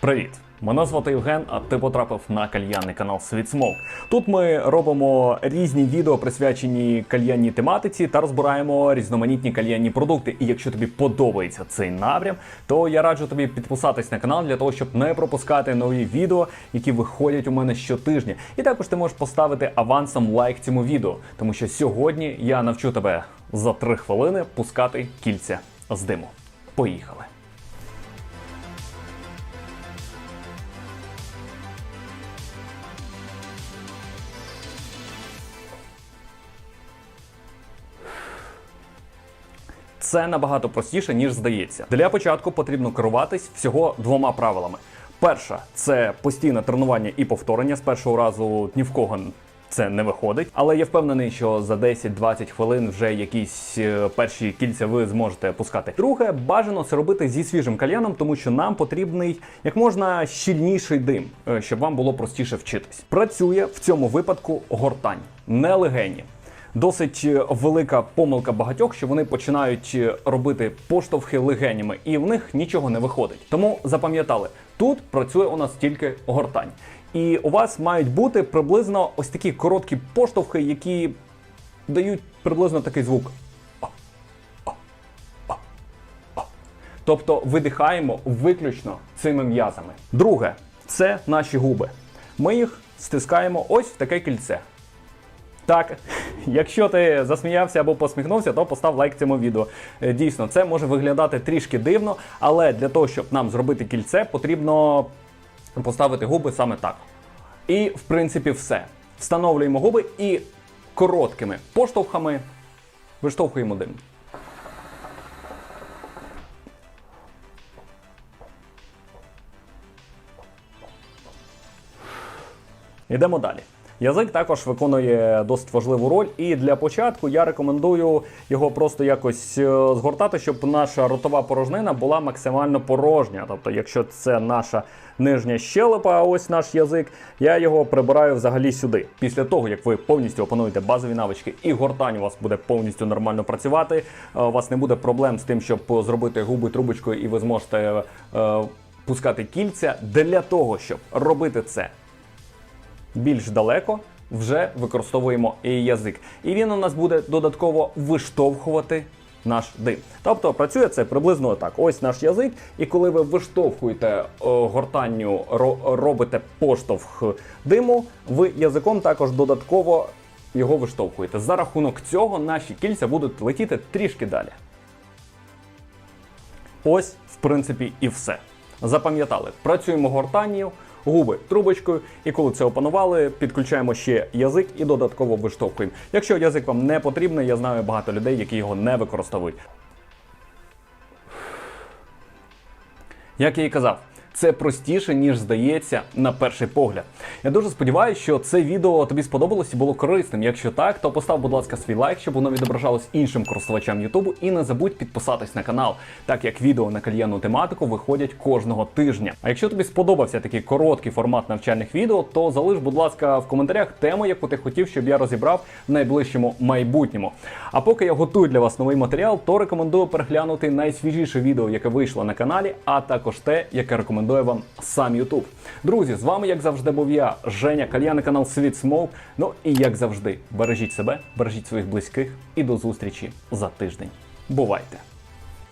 Привіт! Мене звати Євген, а ти потрапив на кальянний канал Світ Смок. Тут ми робимо різні відео присвячені кальянній тематиці та розбираємо різноманітні кальянні продукти. І якщо тобі подобається цей напрям, то я раджу тобі підписатись на канал для того, щоб не пропускати нові відео, які виходять у мене щотижня. І також ти можеш поставити авансом лайк цьому відео, тому що сьогодні я навчу тебе за 3 хвилини пускати кільця з диму. Поїхали! Це набагато простіше, ніж здається. Для початку потрібно керуватись всього двома правилами. Перша це постійне тренування і повторення. З першого разу ні в кого це не виходить, але я впевнений, що за 10-20 хвилин вже якісь е, перші кільця ви зможете пускати. Друге, бажано це робити зі свіжим кальяном, тому що нам потрібний як можна щільніший дим, е, щоб вам було простіше вчитись. Працює в цьому випадку гортань, не легені. Досить е, велика помилка багатьох, що вони починають е, робити поштовхи легенями, і в них нічого не виходить. Тому запам'ятали, тут працює у нас тільки гортань. І у вас мають бути приблизно ось такі короткі поштовхи, які дають приблизно такий звук. Тобто видихаємо виключно цими м'язами. Друге, це наші губи. Ми їх стискаємо ось в таке кільце. Так, якщо ти засміявся або посміхнувся, то постав лайк цьому відео. Е, Дійсно, це може виглядати трішки дивно, але для того, щоб нам зробити кільце, потрібно поставити губи саме так. І, в принципі, все. Встановлюємо губи і короткими поштовхами виштовхуємо дим. Йдемо далі. Язик також виконує досить важливу роль, і для початку я рекомендую його просто якось е, згортати, щоб наша ротова порожнина була максимально порожня. Тобто, якщо це наша нижня щелепа, а ось наш язик, я його прибираю взагалі сюди. Після того, як ви повністю опануєте базові навички і гортань у вас буде повністю нормально працювати, е, у вас не буде проблем з тим, щоб зробити губи трубочкою, і ви зможете е, пускати кільця для того, щоб робити це більш далеко вже використовуємо язик. І він у нас буде додатково виштовхувати наш дим. Тобто працює це приблизно так. Ось наш язик, і коли ви виштовхуєте гортанню, ро- робите поштовх диму, ви язиком також додатково його виштовхуєте. За рахунок цього наші кільця будуть летіти трішки далі. Ось, в принципі, і все. Запам'ятали, працюємо гортанню, губи трубочкою, і коли це опанували, підключаємо ще язик і додатково виштовхуємо. Якщо язик вам не потрібний, я знаю багато людей, які його не використовують. Як я і казав, це простіше, ніж здається на перший погляд. Я дуже сподіваюся, що це відео тобі сподобалось і було корисним. Якщо так, то постав, будь ласка, свій лайк, щоб воно відображалось іншим користувачам Ютубу. І не забудь підписатись на канал, так як відео на кальянну тематику виходять кожного тижня. А якщо тобі сподобався такий короткий формат навчальних відео, то залиш, будь ласка, в коментарях тему, яку ти хотів, щоб я розібрав в найближчому майбутньому. А поки я готую для вас новий матеріал, то рекомендую переглянути найсвіжіше відео, яке вийшло на каналі, а також те, яке рекомендує вам сам YouTube. Друзі, з вами, як завжди, був я, Женя Кальяни, канал Світ Смоук. Ну і як завжди, бережіть себе, бережіть своїх близьких і до зустрічі за тиждень. Бувайте!